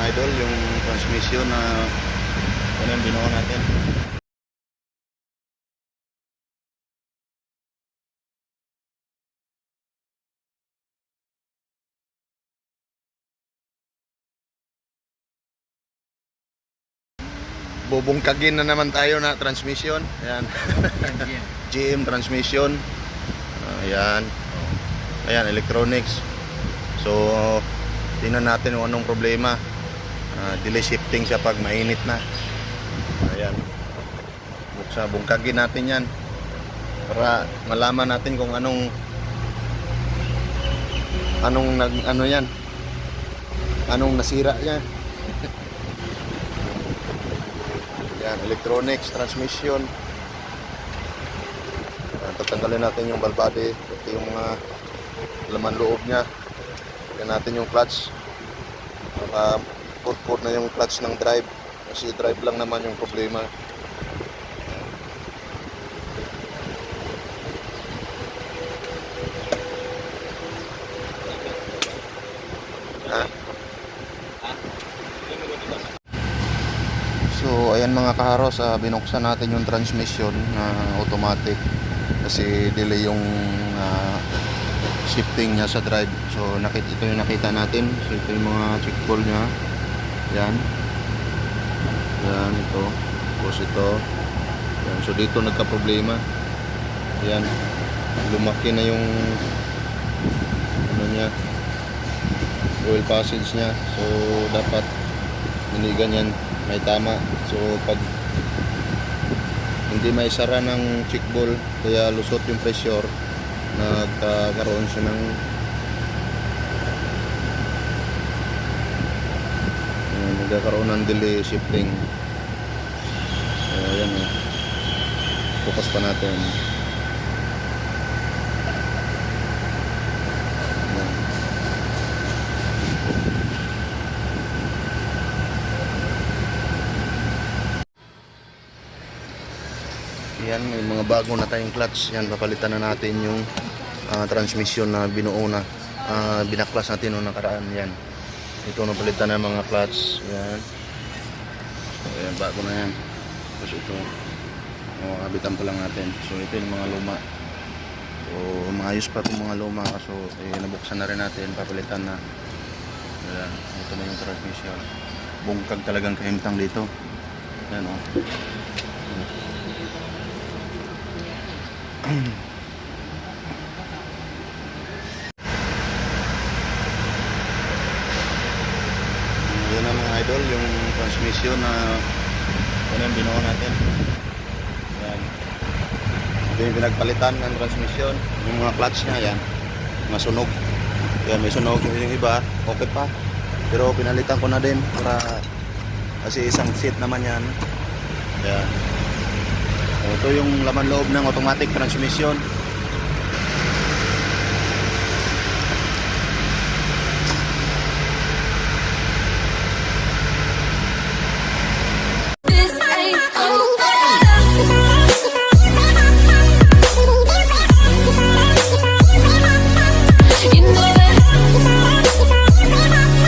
idol, yung transmission na ano yung binuo natin. Bubungkagin na naman tayo na transmission. Ayan. GM transmission. Ayan. Ayan, electronics. So, tingnan natin kung anong problema. Ah, delay shifting siya pag mainit na. Ayan. Buksa, bungkagin natin yan. Para malaman natin kung anong anong nag ano yan. Anong nasira yan. Yan, electronics, transmission. Yan, tatanggalin natin yung balbade, pati yung mga laman loob niya. Yan natin yung clutch. Naka put na yung clutch ng drive. Kasi drive lang naman yung problema. Ha? So, ayan mga kaharos, ah, binuksan natin yung transmission na automatic kasi delay yung ah, shifting niya sa drive. So, nakita ito yung nakita natin. So, ito yung mga check ball niya. Yan. Yan, ito. Tapos ito. Yan. So, dito nagka-problema. Yan. Lumaki na yung ano niya oil passage niya. So, dapat hindi ganyan may tama so pag hindi may sara ng check ball kaya lusot yung pressure nagkakaroon siya ng Ayan, nagkakaroon ng delay shifting so ayan o focus pa natin. Yan, may mga bago na tayong clutch. Yan, papalitan na natin yung ah, transmission na binuo na. ah, binaklas natin noong nakaraan. Yan. Ito na palitan na mga clutch. Yan. So, yan, bago na yan. Tapos ito, oh, kabitan pa lang natin. So, ito yung mga luma. So, maayos pa itong mga luma. So, eh, nabuksan na rin natin. Papalitan na. Yan. Ito na yung transmission. Bungkag talagang kahimtang dito. Yan, oh. idol, yung transmission na ano yung binuo natin. Yan. Ito yung pinagpalitan ng transmission. Yung mga clutch niya, yan. Mga sunog. Yan, may sunog. Yung iba, okay pa. Pero pinalitan ko na din para kasi isang seat naman yan. Yan. Ito yung laman loob ng automatic transmission.